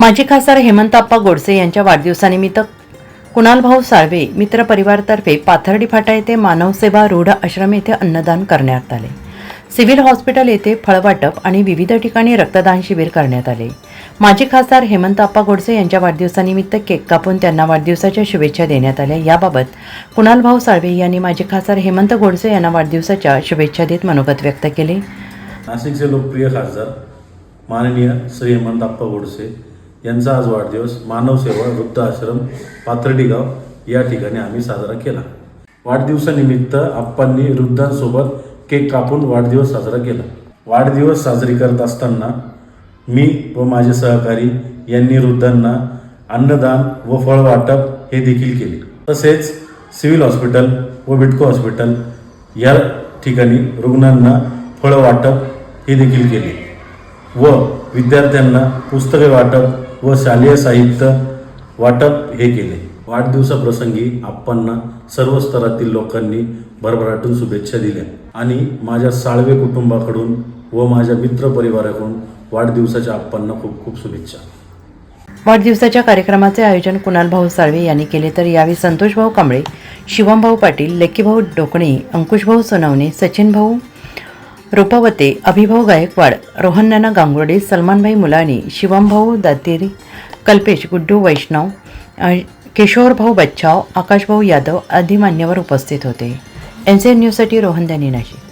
माजी खासदार हेमंतप्पा गोडसे यांच्या वाढदिवसानिमित्त कुणालभाऊ साळवे मित्र परिवारतर्फे पाथर्डी फाटा येथे मानवसेवा रूढ आश्रम येथे अन्नदान करण्यात आले. सिव्हिल हॉस्पिटल येथे फळवाटप आणि विविध ठिकाणी रक्तदान शिबिर करण्यात आले. माजी खासदार हेमंतप्पा गोडसे यांच्या वाढदिवसानिमित्त केक कापून त्यांना वाढदिवसाच्या शुभेच्छा देण्यात आल्या. याबाबत कुणालभाऊ साळवे यांनी माजी खासदार हेमंत गोडसे यांना वाढदिवसाच्या शुभेच्छा देत मनोगत व्यक्त केले. नाशिकचे लोकप्रिय खासदार माननीय श्री हेमंतप्पा गोडसे यांचा आज वाढदिवस मानवसेवा वृद्ध आश्रम पाथर्डी गाव या ठिकाणी आम्ही साजरा केला. वाढदिवसानिमित्त आप्पांनी वृद्धांसोबत केक कापून वाढदिवस साजरा केला. वाढदिवस साजरी करत असताना मी व माझे सहकारी यांनी वृद्धांना अन्नदान व फळ वाटप हे देखील केले. तसेच सिव्हिल हॉस्पिटल व बिटको हॉस्पिटल या ठिकाणी रुग्णांना फळ वाटप हे देखील केले व विद्यार्थ्यांना पुस्तके वाटप व शालेय साहित्य वाटप हे केले. वाढदिवसाप्रसंगी आप्पांना सर्व स्तरातील लोकांनी भरभराटून शुभेच्छा दिल्या. आणि माझ्या साळवे कुटुंबाकडून व माझ्या मित्रपरिवाराकडून वाढदिवसाच्या आप्पांना खूप खूप शुभेच्छा. वाढदिवसाच्या कार्यक्रमाचे आयोजन कुणालभाऊ साळवे यांनी केले तर यावेळी संतोषभाऊ कांबळे शिवमभाऊ पाटील लेकीभाऊ डोकणे अंकुशभाऊ सोनवणे सचिनभाऊ रोपावते अभिभाऊ गायकवाड रोहननाना गांगुर्डे सलमानभाई मुलानी शिवमभाऊ दातेरी कल्पेश गुड्डू वैष्णव किशोरभाऊ बच्चाव आकाशभाऊ यादव आदी मान्यवर उपस्थित होते. एन सी एन न्यूजसाठी रोहन नाशिक.